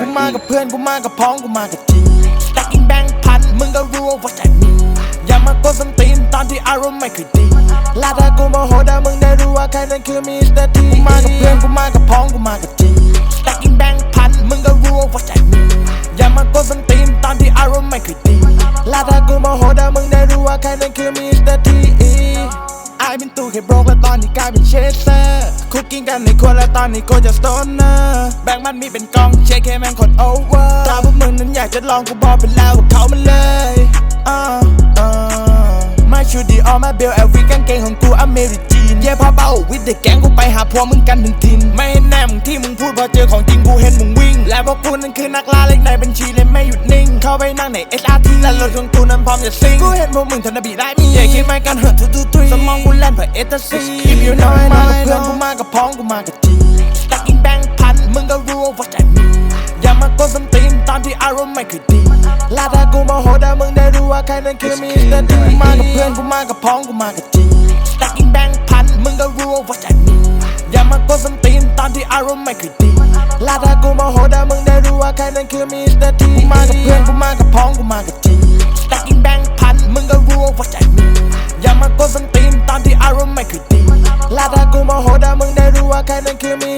กูมากับเพื่อนกูมากับพ้องกูมากับทีแต่กินแบงค์พันมึงก็รู้ว่าใจมีอย่ามาโกดสันตีนตอนที่อารมณ์ไม่ค่อยดีลาดากูโมโหดามึงได้รู้ว่าใครนั้นคือมีสตีกูมากับเพื่อนกูมากับพ้องกูมากับทีแต่กินแบงค์พันมึงก็รู้ว่าใจมีอย่ามาโกดสันตีนตอนที่อารมณ์ไม่ค่อยดีลาดากู ไอเป็นตู้แค่โบรกแล้วตอนนี้กลายเป็นเชสเตอร์คุกกิ้งกันในครัวแล้วตอนนี้ก็จะสโตนเนอร์แบ่งมันมีเป็นกองเช็คแค่แม่งคนโอเวอร์ถ้าพวกมึงนั้นอยากจะลองกูบอกไปแล้วกับเขามันเลยอ่าอ่าไม่ชูดีออมาเบลเอลวีกางเกงของกูอเมริจีนเย่พอเบ้าวิดเด็กแก๊งกูไปหาพวกมึงกันถึงทินไม่เห็นแน่มึงที่มึงพูดพอเจอของจริงกูเห็นมึงวิ่ง และพวกกูนั้นคือนัก ล่าเล็กในบัญชีเลยไม่หยุดนิ่ง เข้าไปนั่งใน SRT และรถของกูนั้นพร้อมจะซิงกูเห็นพวกมึงทนบีได้มีอย่าคิดไม่กันเหินทุกทุกสมองกูแล่นเพื่อเอตซี If you know มากับเพื่อนกูมากับพ้องกูมากับจีสแต็กอินแบงพันมึงก็รู้ว่าใจมีอย่ามากดสนตีนตอนที่อารมณ์ไม่ค่อยดีลาถ้ากูโมโหได้มึงได้รู้ว่าใครนั้นคือมิสเตอร์ดีมากับเพื่อนกูมากับพ้องกูมากับจีสแต็กอินแบงพันมึงก็รู้ว่าใจมีอย่ามากดสนตีนตอนที่อารมณ์ไม่ค่อยดีลาถ้ากูโมโหได้มึงได้รู้ว่าใครนั้นคือมิสเตอร์ดีมากับเพื่อนกูมากับพ้อง มากดสันตีมตามที่อารมณ์ไม่คือดี และถ้ากูมาโหดามึงได้รู้ว่าแค่นั้นคือมี